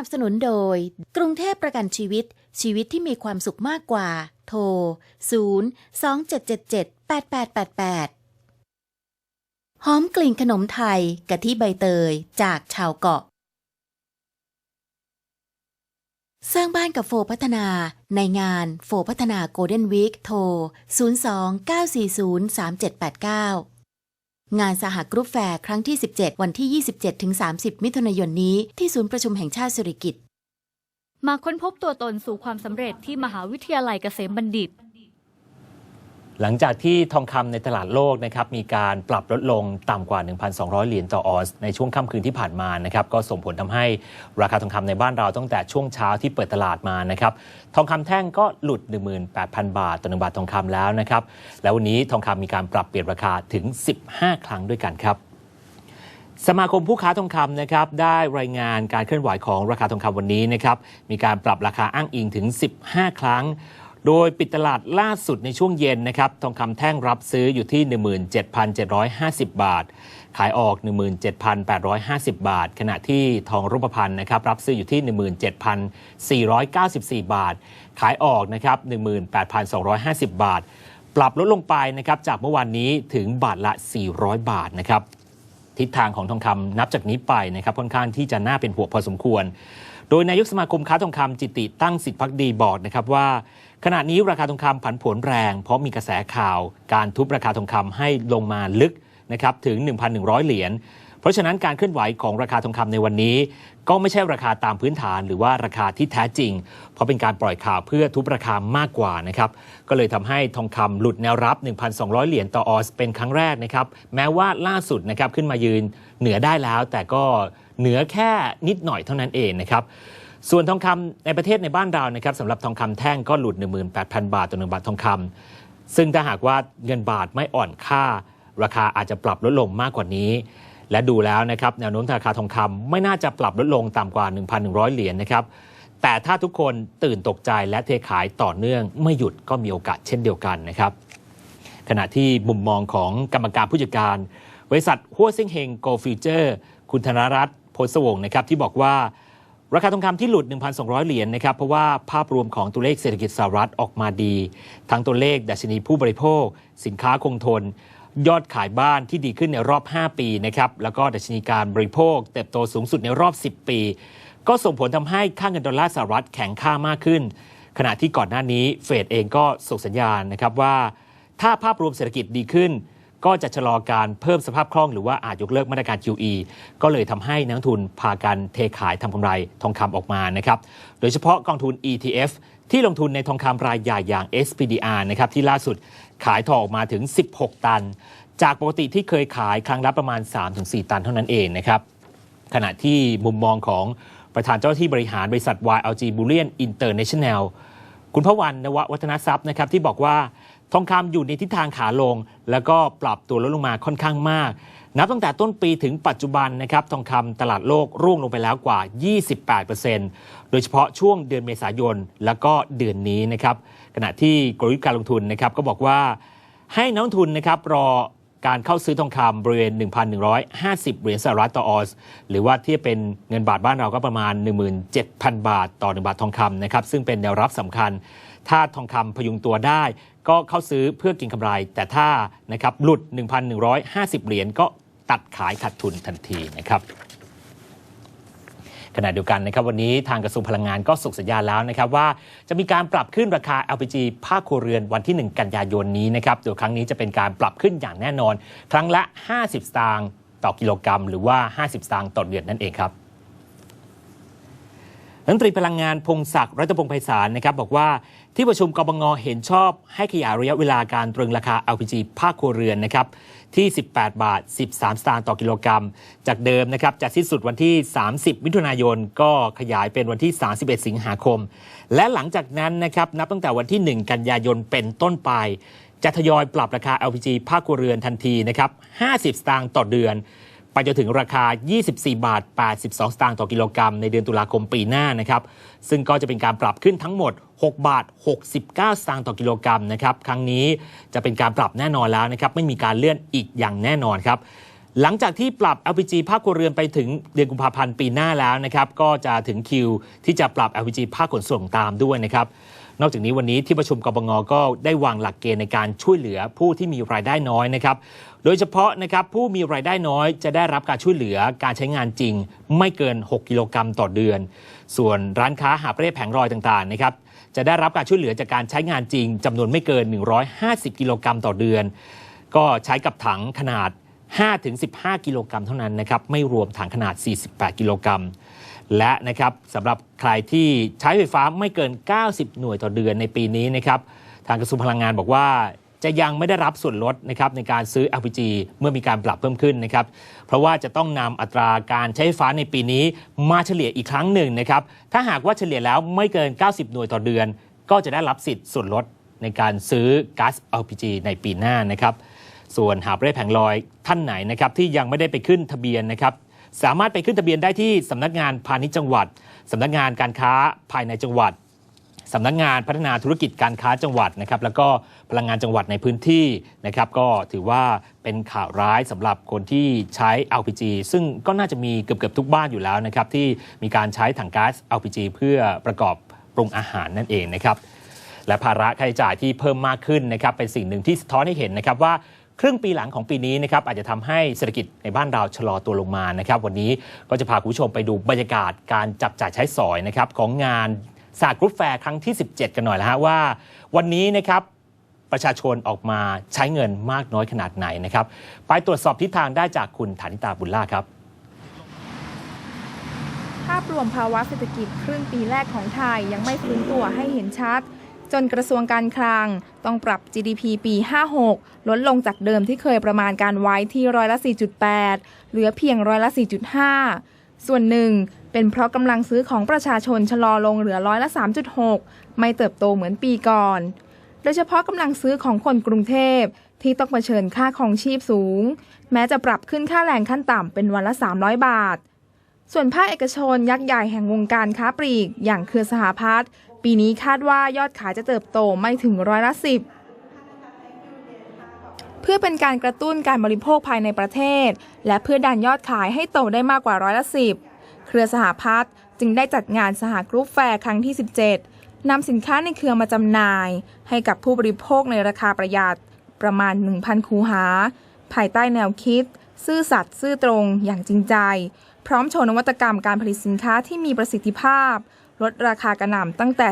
นับสนุนโดย กรุงเทพประกันชีวิต ชีวิตที่มีความสุขมากกว่า โทร 0 2 7 7 7 8 8 8 8 หอมกลิ่นขนมไทยกะทิใบเตยจากชาวเกาะ สร้างบ้านกับโฟพัฒนาในงานโฟพัฒนาโกลเด้นวีคโทร 02 940 3789 งานสหกรุ๊ปแฟร์ครั้งที่ 17 วันที่ 27-30 มิถุนายนนี้ที่ศูนย์ประชุมแห่งชาติสุริกิตมาค้นพบตัวตนสู่ความสำเร็จที่มหาวิทยาลัยเกษมบัณฑิต หลังจากที่ทองคำในตลาดโลกนะครับมีการปรับลดลงต่ำกว่า 1,200 เหรียญต่อออนซ์ในช่วงค่ำคืนที่ผ่านมานะครับก็ส่งผลทำให้ราคาทองคำในบ้านเราตั้งแต่ช่วงเช้าที่เปิดตลาดมานะครับทองคำแท่งก็หลุด 18,000 บาทต่อหนึ่งบาททองคำแล้วนะครับแล้ววันนี้ทองคำมีการปรับเปลี่ยนราคาถึง 15 ครั้งด้วยกันครับสมาคมผู้ค้าทองคำนะครับได้รายงานการเคลื่อนไหวของราคาทองคำวันนี้นะครับมีการปรับราคาอ้างอิงถึง 15 ครั้ง โดยปิดตลาดล่าสุดในช่วงเย็นนะครับทองคำแท่งรับซื้ออยู่ที่ 17,750 บาท ขายออก 17,850 บาท ขณะที่ทองรูปพรรณนะครับรับซื้ออยู่ที่ 17,494 บาท ขายออกนะครับ18,250 บาท ปรับลดลงไปนะครับจากเมื่อวานนี้ถึงบาทละ 400 บาทนะครับทิศทางของทองคำนับจากนี้ไปนะครับค่อนข้างที่จะน่าเป็นห่วงพอสมควร โดยนายกสมาคมค้าทองคำจิตติตั้งสิทธิพักดีบอกนะครับว่า ขณะนี้ราคาทองคำผันผวนแรง เพราะมีกระแสข่าว การทุบราคาทองคำให้ลงมาลึกนะครับถึง 1,100 เหรียญเพราะฉะนั้นการเคลื่อนไหวของราคาทองคำในวันนี้ ก็ไม่ใช่ราคาตามพื้นฐานหรือว่าราคาที่แท้จริง เพราะเป็นการปล่อยข่าวเพื่อทุบราคามากกว่านะครับก็เลยทำให้ทองคำหลุดแนวรับ 1,200 เหรียญต่อออนซ์เป็นครั้งแรกนะครับแม้ว่าล่าสุดนะครับขึ้นมายืนเหนือได้แล้วแต่ก็เหนือแค่นิดหน่อยเท่านั้นเองนะครับ ส่วนทองคำในประเทศในบ้านเรานะครับสำหรับทองคำแท่งก็หลุด 18,000 บาทต่อหนึ่งบาททองคำซึ่งถ้าหากว่าเงินบาทไม่อ่อนค่า ราคาอาจจะปรับลดลงมากกว่านี้ และดูแล้วนะครับแนวโน้มราคาทองคำไม่น่าจะปรับลดลงต่ำกว่า 1,100 เหรียญนะครับแต่ถ้าทุกคนตื่นตกใจและเทขายต่อเนื่องไม่หยุดก็มีโอกาสเช่นเดียวกันนะครับขณะที่มุมมองของกรรมการผู้จัดการ บริษัทหัวซิงเฮงโกลฟิวเจอร์ คุณธนรัตน์โพสวงนะครับที่บอกว่า ราคาทองคำที่หลุด 1,200 เหรียญนะครับ เพราะว่าภาพรวมของตัวเลขเศรษฐกิจสหรัฐออกมาดี ทั้งตัวเลขดัชนีผู้บริโภค สินค้าคงทน ยอดขายบ้านที่ดีขึ้นในรอบ 5 ปีนะครับ แล้วก็ดัชนีการบริโภค เติบโตสูงสุดในรอบ 10 ปี ก็ส่งผลทำให้ค่าเงินดอลลาร์สหรัฐแข็งค่ามากขึ้น ขณะที่ก่อนหน้านี้เฟดเองก็ส่งสัญญาณนะครับว่า ถ้าภาพรวมเศรษฐกิจดีขึ้น ก็จะชะลอการเพิ่มสภาพคล่องหรือว่าอาจยกเลิกมาตรการ QE ก็เลยทำให้นักทุนพากันเทขายทำกำไรทองคำออกมานะครับ โดยเฉพาะกองทุน ETF ที่ลงทุนในทองคำรายใหญ่อย่าง SPDR นะครับที่ล่าสุดขายทองออกมาถึง 16 ตัน จากปกติที่เคยขายครั้งละประมาณ 3-4 ตันเท่านั้นเองนะครับขณะที่มุมมองของประธานเจ้าหน้าที่บริหารบริษัท YLG Bullion International คุณพวันนววัฒนทรัพย์นะครับที่บอกว่า ทองคำอยู่ในทิศทางขาลง แล้วก็ปรับตัวลดลงมาค่อนข้างมาก นับตั้งแต่ต้นปีถึงปัจจุบันนะครับทองคำตลาดโลกร่วงลงไปแล้วกว่า 28%โดยเฉพาะช่วงเดือนเมษายน แล้วก็เดือนนี้นะครับขณะที่กลยุทธ์การลงทุนนะครับก็บอกว่าให้นักลงทุนนะครับรอ การเข้าซื้อทองคำบริเวณ 1,150 เหรียญสหรัฐต่อออนซ์หรือว่าที่เป็นเงินบาทบ้านเราก็ประมาณ 17,000 บาทต่อ 1 บาททองคำนะครับซึ่งเป็นแนวรับสำคัญ ถ้าทองคำพยุงตัวได้ ก็เข้าซื้อเพื่อกินกำไร แต่ถ้านะครับหลุด 1,150 เหรียญก็ตัดขายขาดทุนทันทีนะครับ ขณะเดียวกันนะครับวันนี้ทางกระทรวงพลังงานก็ส่งสัญญาณแล้วนะครับว่าจะมีการปรับขึ้นราคา LPG ภาคครัวเรือนวันที่ 1 กันยายนนี้นะครับโดยครั้งนี้จะเป็นการปรับขึ้นอย่างแน่นอน ครั้งละ 50 สตางค์ต่อกิโลกรัม หรือว่า 50 สตางค์ต่อเดือนนั่นเองครับ รัฐมนตรีพลังงานพงศักดิ์รัตพงศ์ไพศาลนะครับบอกว่าที่ประชุมกบงเห็นชอบให้ขยายระยะเวลาการตรึงราคา LPG ภาคครัวเรือนนะครับที่ 18 บาท 13 สตางค์ต่อกิโลกรัม จากเดิมนะครับจะสิ้นสุดวันที่ 30 มิถุนายน ก็ขยายเป็นวันที่ 31 สิงหาคม และหลังจากนั้นนะครับนับตั้งแต่วันที่ 1 กันยายนเป็นต้นไป จะทยอยปรับราคา LPG ภาคครัวเรือนทันทีนะครับ 50 สตางค์ต่อเดือน ไปจนถึงราคา 24 บาท 82 สตางค์ต่อกิโลกรัมในเดือนตุลาคมปีหน้านะครับ ซึ่งก็จะเป็นการปรับขึ้นทั้งหมด 6 บาท 69 สตางค์ต่อกิโลกรัมนะครับ ครั้งนี้จะเป็นการปรับแน่นอนแล้วนะครับ ไม่มีการเลื่อนอีกอย่างแน่นอนครับ หลังจากที่ปรับ LPG ภาคครัวเรือนไปถึงเดือนกุมภาพันธ์ปีหน้าแล้วนะครับ ก็จะถึงคิวที่จะปรับ LPG ภาคขนส่งตามด้วยนะครับ นอกจากนี้วันนี้ที่ประชุมกบงก็ได้วางหลักเกณฑ์ในการช่วยเหลือผู้ที่มีรายได้น้อยนะครับ โดยเฉพาะนะครับผู้มีรายได้น้อยจะได้รับการช่วยเหลือการใช้งานจริง ไม่เกิน 6 กิโลกรัมต่อเดือน ส่วนร้านค้าหาบเร่แผงรอยต่างๆนะครับจะได้รับการช่วยเหลือจากการใช้งานจริงจำนวนไม่เกิน 150 กิโลกรัมต่อเดือน ก็ใช้กับถังขนาด 5-15 กิโลกรัมเท่านั้นนะครับไม่รวมถังขนาด 48 กิโลกรัม และนะครับสำหรับใครที่ใช้ไฟฟ้าไม่เกิน 90 หน่วยต่อเดือนในปีนี้นะครับทางกระทรวงพลังงานบอกว่าจะยังไม่ได้รับส่วนลดนะครับในการซื้อ LPG เมื่อมีการปรับเพิ่มขึ้นนะครับ เพราะว่าจะต้องนำอัตราการใช้ไฟฟ้าในปีนี้มาเฉลี่ยอีกครั้งหนึ่งนะครับ ถ้าหากว่าเฉลี่ยแล้วไม่เกิน 90 หน่วยต่อเดือน ก็จะได้รับสิทธิ์ส่วนลดในการซื้อก๊าซ LPG ในปีหน้านะครับ ส่วนหาบเร่แผงลอยท่านไหนนะครับที่ยังไม่ได้ไปขึ้นทะเบียนนะครับ สามารถไปขึ้นทะเบียนได้ที่สำนักงานพาณิชย์จังหวัดสำนักงานการค้าภายในจังหวัดสำนักงานพัฒนาธุรกิจการค้าจังหวัดนะครับแล้วก็พลังงานจังหวัดในพื้นที่นะครับก็ถือว่าเป็นข่าวร้ายสำหรับคนที่ใช้ LPG ซึ่งก็น่าจะมีเกือบๆทุกบ้านอยู่แล้วนะครับที่มีการใช้ถังก๊าซ LPG เพื่อประกอบปรุงอาหารนั่นเองนะครับและภาระค่าใช้จ่ายที่เพิ่มมากขึ้นนะครับเป็นสิ่งหนึ่งที่สะท้อนให้เห็นนะครับว่า ครึ่งปีหลังของปีนี้นะครับอาจจะทำให้เศรษฐกิจในบ้านเราชะลอตัวลงมานะครับ วันนี้ก็จะพาคุณผู้ชมไปดูบรรยากาศการจับจ่ายใช้สอยนะครับของงานสากกรุ๊ปแฟร์ครั้งที่ 17 กันหน่อยแล้วฮะว่า วันนี้นะครับประชาชนออกมาใช้เงินมากน้อยขนาดไหนนะครับ ไปตรวจสอบทิศทางได้จากคุณฐานิตาบุญล่าครับ ภาพรวมภาวะเศรษฐกิจครึ่งปีแรกของไทยยังไม่ฟื้นตัวให้เห็นชัด จนกระทรวงการคลัง ต้องปรับ GDP ปี 56 ลดลงจากเดิมที่เคยประมาณการไว้ที่ร้อยละ 4.8 เหลือเพียงร้อยละ 4.5 ส่วนหนึ่ง เป็นเพราะกำลังซื้อของประชาชนชะลอลงเหลือร้อยละ 3.6 ไม่เติบโตเหมือนปีก่อน โดยเฉพาะกำลังซื้อของคนกรุงเทพที่ต้องเผชิญค่าของชีพสูง แม้จะปรับขึ้นค่าแรงขั้นต่ำเป็นวันละ 300 บาทส่วนภาคเอกชนยักษ์ใหญ่แห่งวงการค้าปลีก อย่างเครือสหพัฒน์ ปีนี้คาดว่ายอดขายจะเติบโตไม่ถึงร้อยละสิบเพื่อเป็นการกระตุ้นการบริโภคภายในประเทศ และเพื่อดันยอดขายให้โตได้มากกว่าร้อยละสิบเครือสหพัฒน์จึงได้จัดงานสหกรุ๊ปแฟร์ครั้งที่ 17นำสินค้าในเครือมาจำหน่าย ให้กับผู้บริโภคในราคาประหยัดประมาณ 1,000 คูหา ภายใต้แนวคิด ซื่อสัตย์ซื่อตรงอย่างจริงใจ พร้อมโชว์นวัตกรรมการผลิตสินค้าที่มีประสิทธิภาพ ลดราคากระหน่ำตั้งแต่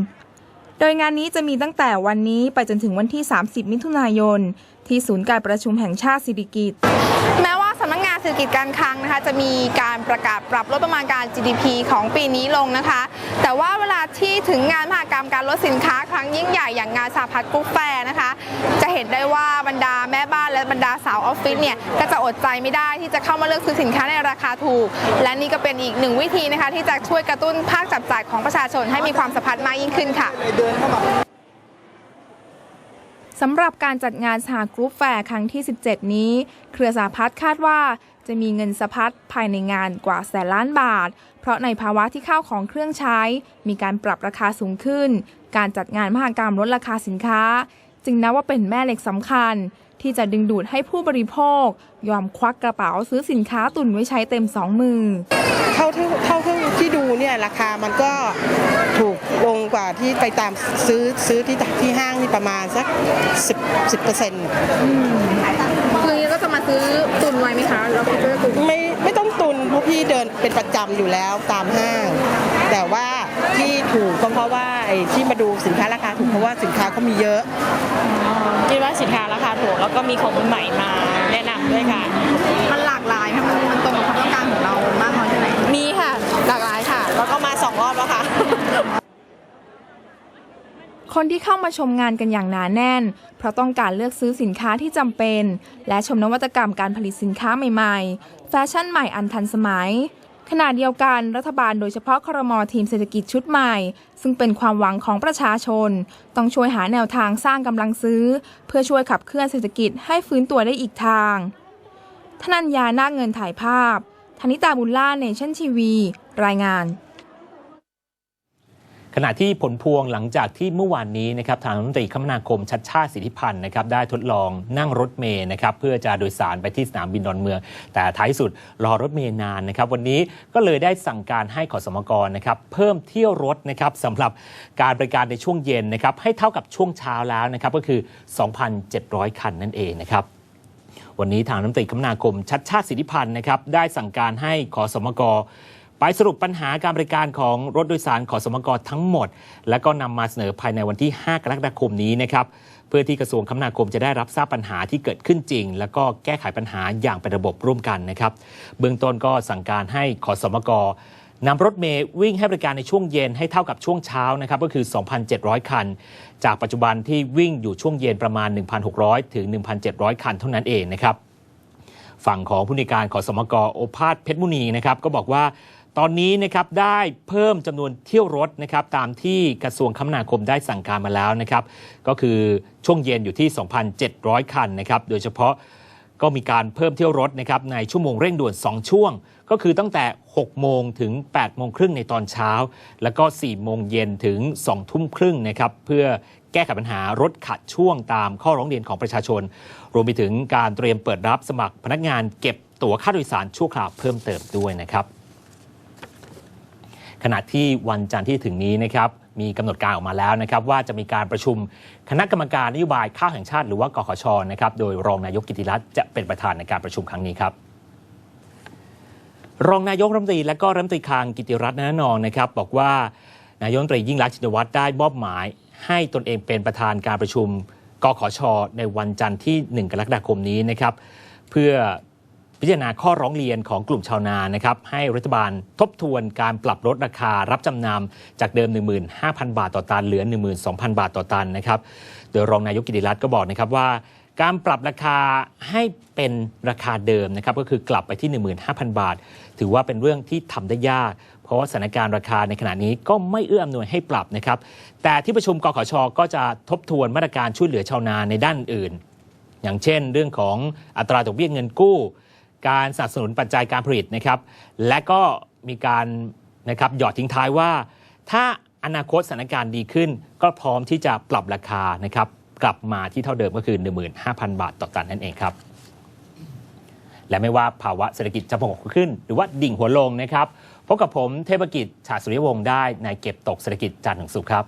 30-80%โดยงานนี้จะมีตั้งแต่วันนี้ไปจนถึงวันที่ 30 มิถุนายน ที่ศูนย์การประชุมแห่งชาติสิริกิติ์แม้ เศรษฐกิจการคลังนะคะ จะมีการประกาศปรับลดประมาณการ GDP ของปีนี้ลงนะคะ แต่ว่าเวลาที่ถึงงานมหกรรมการลดสินค้าครั้งยิ่งใหญ่อย่างงานสหพัฒน์กรุ๊ปแฟร์นะคะ จะเห็นได้ว่าบรรดาแม่บ้านและบรรดาสาวออฟฟิศเนี่ยก็จะอดใจไม่ได้ที่จะเข้ามาเลือกซื้อสินค้าในราคาถูก และนี่ก็เป็นอีกหนึ่งวิธีนะคะ ที่จะช่วยกระตุ้นภาคจับจ่ายของประชาชนให้มีความสะพัดมากยิ่งขึ้นค่ะสำหรับการจัดงานสหกรุ๊ปแฟร์ครั้งที่ 17 นี้ เครือสาพัฒน์คาดว่า จะมีเงินสะพัดภายในงานกว่าแสนล้านบาท เพราะในภาวะที่ข้าวของเครื่องใช้ มีการปรับราคาสูงขึ้น การจัดงานมหกรรมลดราคาสินค้า จึงนับว่าเป็นแม่เหล็กสำคัญ ที่จะดึงดูดให้ผู้บริโภค ยอมควักกระเป๋าซื้อสินค้าตุนไว้ใช้เต็มสองมือ เท่าเท่าที่ดูเนี่ยราคามันก็ถูกลงกว่าที่ไปตามซื้อซื้อที่ที่ห้างนี่ประมาณสัก 10 10เปอร์ ซื้อตุนไว้ไหมคะเราคิดว่าตุนไม่ไม่ต้องตุนเพราะพี่เดินเป็นประจำอยู่แล้วตามห้าง แต่ว่าที่ถูกก็เพราะว่าไอ้ที่มาดูสินค้าราคาถูกเพราะว่าสินค้าเขามีเยอะ คิดว่าสินค้าราคาถูกแล้วก็มีของใหม่มาแนะนำด้วยค่ะ มันหลากหลายค่ะมันมันตรงกับความต้องการของเรามากน้อยแค่ไหนมีค่ะ หลากหลายค่ะ แล้วก็มาสองรอบแล้วค่ะ คนที่เข้ามาชมงานกันอย่างหนาแน่น เพราะต้องการเลือกซื้อสินค้าที่จำเป็น และชมนวัตกรรมการผลิตสินค้าใหม่ๆ แฟชั่นใหม่อันทันสมัยขณะเดียวกันรัฐบาลโดยเฉพาะครมทีมเศรษฐกิจชุดใหม่ ซึ่งเป็นความหวังของประชาชน ต้องช่วยหาแนวทางสร้างกำลังซื้อ เพื่อช่วยขับเคลื่อนเศรษฐกิจให้ฟื้นตัวได้อีกทาง ธนัญญานาคเงินถ่ายภาพธนิตาบุญล่าเนชั่นทีวี รายงาน ขณะที่ผลพวงหลังจากที่เมื่อวานนี้นะครับทางรัฐมนตรีคมนาคมชัดชาติสิทธิพันธ์นะครับได้ทดลองนั่งรถเมย์นะครับเพื่อจะโดยสารไปที่สนามบินดอนเมือง แต่ท้ายสุดรอรถเมย์นานนะครับวันนี้ก็เลยได้สั่งการให้ขอสมกนะครับเพิ่มเที่ยวรถนะครับสำหรับการบริการในช่วงเย็นนะครับให้เท่ากับช่วงเช้าแล้วนะครับก็คือ 2,700 คันนั่นเองนะครับวันนี้ทางรัฐมนตรีคมนาคมชัดชาติสิทธิพันธ์นะครับได้สั่งการให้ขอสมก ไปสรุปปัญหาการบริการของรถโดยสารขอสมกทั้งหมด แล้วก็นำมาเสนอภายในวันที่ 5 กรกฎาคมนี้นะครับเพื่อที่กระทรวงคมนาคมจะได้รับทราบปัญหาที่เกิดขึ้นจริง แล้วก็แก้ไขปัญหาอย่างเป็นระบบร่วมกันนะครับเบื้องต้นก็สั่งการให้ขอสมกนำรถเมย์วิ่งให้บริการในช่วงเย็นให้เท่ากับช่วงเช้านะครับก็คือ 2,700 คัน จากปัจจุบันที่วิ่งอยู่ช่วงเย็นประมาณ 1,600 ถึง 1,700 คันเท่านั้นเองนะครับฝั่งของผู้ในการขอสมกโอภาสเพชรมุนีนะครับก็บอกว่า ตอนนี้นะครับได้เพิ่มจำนวนเที่ยวรถนะครับตามที่กระทรวงคมนาคมได้สั่งการมาแล้วนะครับก็คือช่วงเย็นอยู่ที่ 2,700 คันนะครับโดยเฉพาะก็มีการเพิ่มเที่ยวรถนะครับในชั่วโมงเร่งด่วน 2 ช่วง ก็คือตั้งแต่ 6 โมงถึง 8 โมงครึ่งในตอนเช้า แล้วก็ 4 โมงเย็นถึง 2 ทุ่มครึ่งนะครับเพื่อแก้ไขปัญหารถขัดช่วงตามข้อร้องเรียนของประชาชน รวมไปถึงการเตรียมเปิดรับสมัครพนักงานเก็บตั๋วค่าโดยสารชั่วคราวเพิ่มเติมด้วยนะครับ ขณะที่วันจันทร์ที่ถึงนี้นะครับมีกำหนดการออกมาแล้วนะครับว่าจะมีการประชุมคณะกรรมการนโยบายข้าวแห่งชาติหรือว่ากขชนะครับโดยรองนายกกิติรัตน์จะเป็นประธานในการประชุมครั้งนี้ครับรองนายกรัฐมนตรีและก็รัฐมนตรีคลังกิติรัตน์แนานองนะครับบอกว่านายกรัฐมนตรียิ่งรักชินวัตรได้มอบหมาย ให้ตนเองเป็นประธานการประชุมกขชในวันจันทร์ที่ 1 กรกฎาคมนี้นะครับเพื่อ พิจารณาข้อร้องเรียนของกลุ่มชาวนานะครับให้รัฐบาลทบทวนการปรับลดราคารับจำนำจากเดิม 15,000 บาทต่อตันเหลือ 12,000 บาทต่อตันนะครับโดยรองนายกกิติรัตน์ก็บอกนะครับว่าการปรับราคาให้เป็นราคาเดิมนะครับก็คือกลับไปที่ 15,000 บาท ถือว่าเป็นเรื่องที่ทำได้ยาก เพราะว่าสถานการณ์ราคาในขณะนี้ก็ไม่เอื้ออำนวยให้ปรับนะครับ แต่ที่ประชุมกขชก็จะทบทวนมาตรการช่วยเหลือชาวนาในด้านอื่น อย่างเช่น เรื่องของอัตราดอกเบี้ยเงินกู้ การสนับสนุนปัจจัยการผลิตนะครับ และก็มีการนะครับหยอดทิ้งท้ายว่า ถ้าอนาคตสถานการณ์ดีขึ้น ก็พร้อมที่จะปรับราคานะครับกลับมาที่เท่าเดิมก็คือ 15,000 บาทต่อตันนั่นเองครับ และไม่ว่าภาวะเศรษฐกิจจะผงกขึ้น หรือว่าดิ่งหัวลงนะครับพบกับผมเทพกิจชาสุริยวงศ์ได้ในเก็บตกเศรษฐกิจจันทร์ถึงสุขครับ